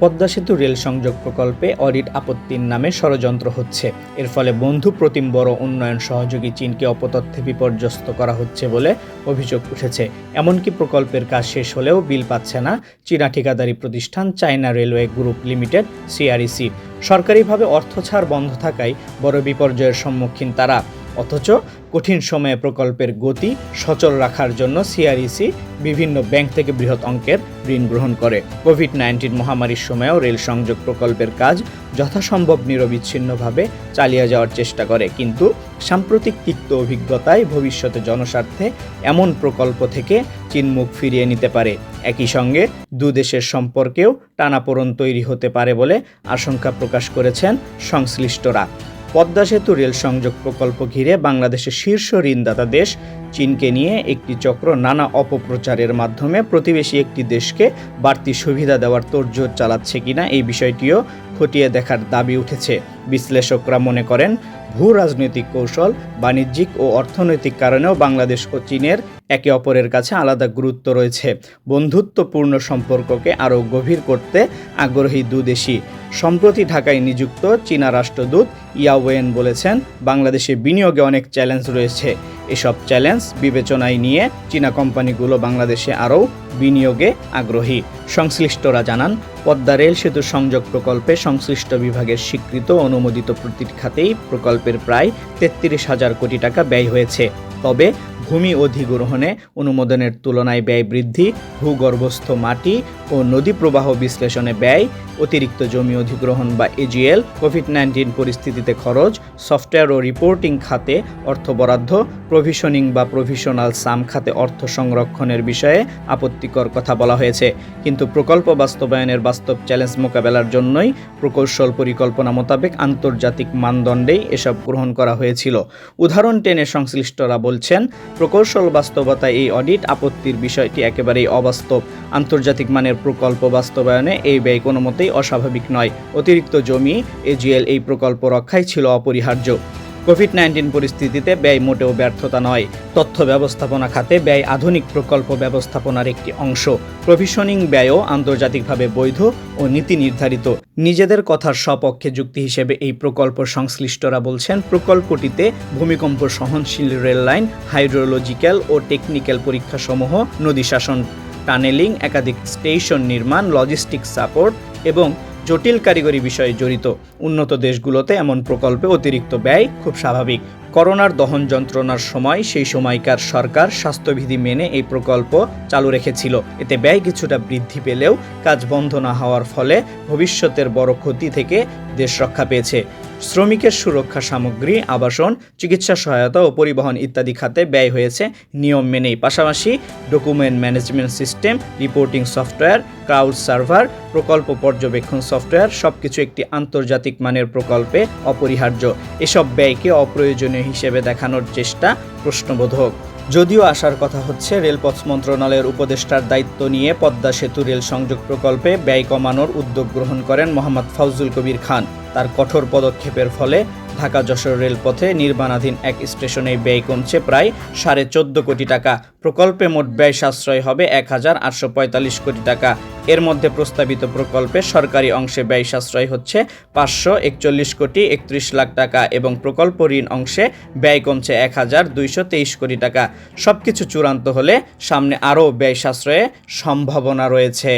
পদ্মা সেতু রেল সংযোগ প্রকল্পে অডিট আপত্তির নামে ষড়যন্ত্র হচ্ছে। এর ফলে বন্ধু প্রতিম বড় উন্নয়ন সহযোগী চীনকে অপতথ্যে বিপর্যস্ত করা হচ্ছে বলে অভিযোগ উঠেছে। এমনকি প্রকল্পের কাজ শেষ হলেও বিল পাচ্ছে না চীনা ঠিকাদারি প্রতিষ্ঠান China railway group limited, CREC. সরকারিভাবে অর্থ ছাড় বন্ধ থাকায় বড় বিপর্যয়ের সম্মুখীন তারা। অথচ কঠিন সময়ে প্রকল্পের গতি সচল রাখার জন্য সিআরইসি বিভিন্ন ব্যাংক থেকে বৃহৎ অঙ্কের ঋণ গ্রহণ করে। কোভিড নাইন্টিন মহামারীর সময়েও রেল সংযোগ প্রকল্পের কাজ যথাসম্ভব নিরবিচ্ছিন্নভাবে চালিয়ে যাওয়ার চেষ্টা করে। কিন্তু সাম্প্রতিক তিক্ত অভিজ্ঞতায় ভবিষ্যতে জনস্বার্থে এমন প্রকল্প থেকে চীন মুখ ফিরিয়ে নিতে পারে। একই সঙ্গে দু দেশের সম্পর্কেও টানাপোড়ন তৈরি হতে পারে বলে আশঙ্কা প্রকাশ করেছেন সংশ্লিষ্টরা। পদ্মা সেতু রেল সংযোগ প্রকল্প ঘিরে বাংলাদেশের শীর্ষ ঋণদাতা দেশ চীনকে নিয়ে একটি চক্র নানা অপপ্রচারের মাধ্যমে প্রতিবেশী একটি দেশকে বাড়তি সুবিধা দেওয়ার তোড়জোড় চালাচ্ছে কিনা এই বিষয়টিও খতিয়ে দেখার দাবি উঠেছে। বিশ্লেষকরা মনে করেন ভূ রাজনৈতিক কৌশল, বাণিজ্যিক ও অর্থনৈতিক কারণেও বাংলাদেশ ও চীনের একে অপরের কাছে আলাদা গুরুত্ব রয়েছে। বন্ধুত্বপূর্ণ সম্পর্ককে আরও গভীর করতে আগ্রহী দুদেশই সম্প্রতি ঢাকায় নিযুক্ত চীনা রাষ্ট্রদূত ইয়াওয়েন বলেছেন, বাংলাদেশে বিনিয়োগে অনেক চ্যালেঞ্জ রয়েছে। এসব চ্যালেঞ্জ বিবেচনায় নিয়ে চীনা কোম্পানিগুলো বাংলাদেশে আরও বিনিয়োগে আগ্রহী। সংশ্লিষ্টরা জানান, পদ্মা রেল সেতু সংযোগ প্রকল্পে সংশ্লিষ্ট বিভাগের স্বীকৃত অনুমোদিত প্রতিটি খাতেই প্রকল্পের প্রায় তেত্রিশ হাজার কোটি টাকা ব্যয় হয়েছে। তবে ভূমি অধিগ্রহণে অনুমোদনের তুলনায় ব্যয় বৃদ্ধি, ভূগর্ভস্থ মাটি ও নদী প্রবাহ বিশ্লেষণে ব্যয়, অতিরিক্ত জমি অধিগ্রহণ বা এজিএল কোভিড নাইন্টিন পরিস্থিতিতে খরচ, সফটওয়্যার ও রিপোর্টিং খাতে অর্থ বরাদ্দ প্রভিশনিং বা প্রভিশনাল সাম খাতে অর্থ সংরক্ষণের বিষয়ে আপত্তিকর কথা বলা হয়েছে। কিন্তু প্রকল্প বাস্তবায়নের বাস্তব চ্যালেঞ্জ মোকাবেলার জন্যই প্রকৌশল পরিকল্পনা মোতাবেক আন্তর্জাতিক মানদণ্ডেই এসব গ্রহণ করা হয়েছিল। উদাহরণ টেনে সংশ্লিষ্টরা বলছেন প্রকৌশল বাস্তবতা এই অডিট আপত্তির বিষয়টি একেবারেই অবাস্তব। আন্তর্জাতিক মানের প্রকল্প বাস্তবায়নে এই ব্যয় কোনো মতেই অস্বাভাবিক নয়। অতিরিক্ত জমি এজিএল এই প্রকল্প রক্ষাই ছিল অপরিহার্য। কোভিড নাইন্টিন পরিস্থিতিতে ব্যয় মোটেও ব্যর্থতা নয়। তথ্য ব্যবস্থাপনা খাতে ব্যয় আধুনিক প্রকল্প ব্যবস্থাপনার একটি অংশ। প্রভিশনিং ব্যয়ও আন্তর্জাতিকভাবে বৈধ ও নীতি নির্ধারিত। নিজেদের কথার সপক্ষে যুক্তি হিসেবে এই প্রকল্প সংশ্লিষ্টরা বলছেন, প্রকল্পটিতে ভূমিকম্প সহনশীল রেল লাইন, হাইড্রোলজিক্যাল ও টেকনিক্যাল পরীক্ষাসমূহ, নদী শাসন, টানেলিং, একাধিক স্টেশন নির্মাণ, লজিস্টিক সাপোর্ট এবং জটিল কারিগরি বিষয়ে জড়িত। উন্নত দেশগুলোতে এমন প্রকল্পে অতিরিক্ত ব্যয় খুব স্বাভাবিক। করোনার দহন যন্ত্রণার সময় সেই সময়কার সরকার স্বাস্থ্যবিধি মেনে এই প্রকল্প চালু রেখেছিল। এতে ব্যয় কিছুটা বৃদ্ধি পেলেও কাজ বন্ধ না হওয়ার ফলে ভবিষ্যতের বড় ক্ষতি থেকে দেশ রক্ষা পেয়েছে। শ্রমিকের সুরক্ষা সামগ্রী, আবাসন, চিকিৎসা সহায়তা ও পরিবহন ইত্যাদি খাতে ব্যয় হয়েছে। নিয়ম মেনেই পাশাপাশি document management system reporting software cloud server প্রকল্প পর্যবেক্ষণ সফটওয়্যার সবকিছু একটি আন্তর্জাতিক মানের প্রকল্পে অপরিহার্য। এসব ব্যয়কে অপ্রয়োজনীয় হিসেবে দেখানোর চেষ্টা প্রশ্নবোধক। যদিও আসার কথা হচ্ছে, রেলপথ মন্ত্রণালয়ের উপদেষ্টার দায়িত্ব নিয়ে পদ্মা সেতু রেল সংযোগ প্রকল্পে ব্যয় কমানোর উদ্যোগ গ্রহণ করেন মোহাম্মদ ফাউজুল কবির খান। তার কঠোর পদক্ষেপের ফলে ঢাকা যশোর রেলপথে নির্মাণাধীন এক স্টেশনে ব্যয় কমছে প্রায় সাড়ে চোদ্দ কোটি টাকা। প্রকল্পে মোট ব্যয় সাশ্রয় হবে এক হাজার আটশো পঁয়তাল্লিশ কোটি টাকা। এর মধ্যে প্রস্তাবিত প্রকল্পে সরকারি অংশে ব্যয় সাশ্রয় হচ্ছে পাঁচশো একচল্লিশ কোটি একত্রিশ লাখ টাকা এবং প্রকল্প ঋণ অংশে ব্যয় কমছে এক হাজার দুইশো তেইশ কোটি টাকা। সবকিছু চূড়ান্ত হলে সামনে আরও ব্যয় সাশ্রয়ে সম্ভাবনা রয়েছে।